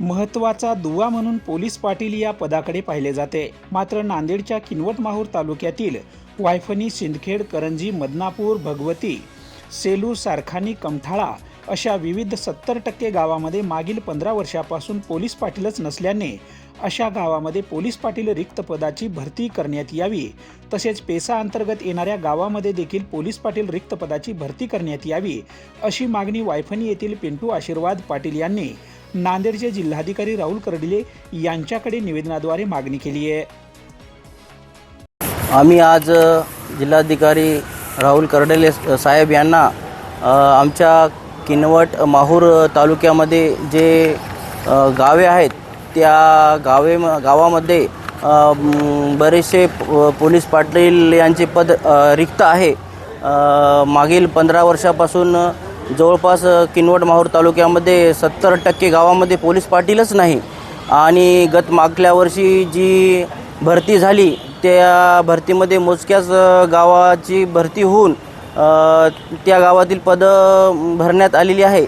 महत्त्वाचा दुवा म्हणून पोलीस पाटील या पदाकडे पाहिले जाते. मात्र नांदेडच्या किनवट माहूर तालुक्यातील वायफणी सिंदखेड करंजी मदनापूर भगवती सेलू सारखानी कमठाळा अशा विविध सत्तर टक्के गावामध्ये मागील पंधरा वर्षापासून पोलीस पाटीलच नसल्याने अशा गावामध्ये पोलीस पाटील रिक्त पदाची भरती करण्यात यावी. तसेच पेसा अंतर्गत येणाऱ्या गावामध्ये देखील पोलीस पाटील रिक्त पदाची भरती करण्यात यावी अशी मागणी वायफणी येथील पिंटू आशीर्वाद पाटील यांनी नांदेडचे जिल्हाधिकारी राहुल कर्डिले यांच्याकडे निवेदनाद्वारे मागणी केली आहे. आम्ही आज जिल्हाधिकारी राहुल कर्डेले साहेब यांना आमच्या किनवट माहूर तालुक्यामध्ये जे गावे आहेत त्या गावे गावामध्ये बरेचसे पोलीस पाटील यांचे पद रिक्त आहे. मागील पंधरा वर्षापासून जवळपास किनवट माहूर तालुक्यामध्ये सत्तर टक्के गावामध्ये पोलीस पाटीलच नाही. आणि गत मागल्या वर्षी जी भरती झाली त्या भरतीमध्ये मोजक्याच गावाची भरती होऊन त्या गावातील पदं भरण्यात आलेली आहे.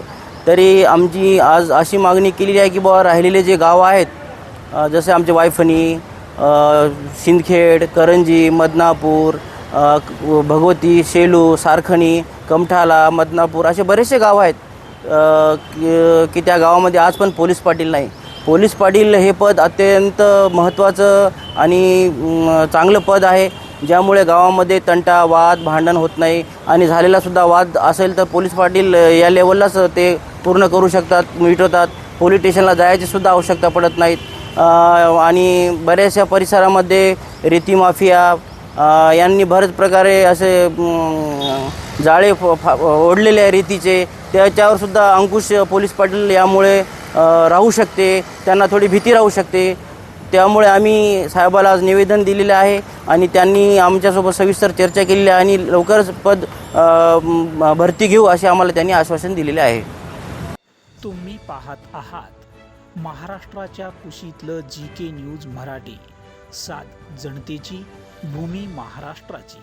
तरी आमची आज अशी मागणी केलेली आहे की बुवा राहिलेले जे गावं आहेत जसे आमचे वायफणी शिंदखेड सिंदखेड करंजी मदनापूर भगवती शेलू सारखणी कमठाला मदनापूर असे बरेचसे गावं आहेत. की- त्या गावामध्ये आज पण पोलीस पाटील नाही. पोलीस पाटील हे पद अत्यंत महत्त्वाचं आणि चांगलं पद आहे. ज्यामुळे गावामध्ये तंटा वाद भांडण होत नाही आणि झालेलासुद्धा वाद असेल तर पोलीस पाटील या लेवललाच ते पूर्ण करू शकतात मिटवतात. पोलीस स्टेशनला जायचीसुद्धा आवश्यकता पडत नाहीत. आणि बऱ्याचशा परिसरामध्ये रेती माफिया यांनी बरेच प्रकारे असे जाळे फ- फा- ओढलेले आहे रेतीचे. त्याच्यावर सुद्धा अंकुश पोलीस पाटील यामुळे राहू शकते. त्यांना थोडी भीती राहू शकते. त्यामुळे आम्ही साहेबाला आज निवेदन दिलेले आहे आणि त्यांनी आमच्यासोबत सविस्तर चर्चा केलेली आहे आणि लवकरच पद भरती घेऊ असे आम्हाला त्यांनी आश्वासन दिलेले आहे. तुम्ही पाहत आहात महाराष्ट्राच्या कुशीतलं जी के न्यूज मराठी. सात जनतेची भूमी महाराष्ट्राची.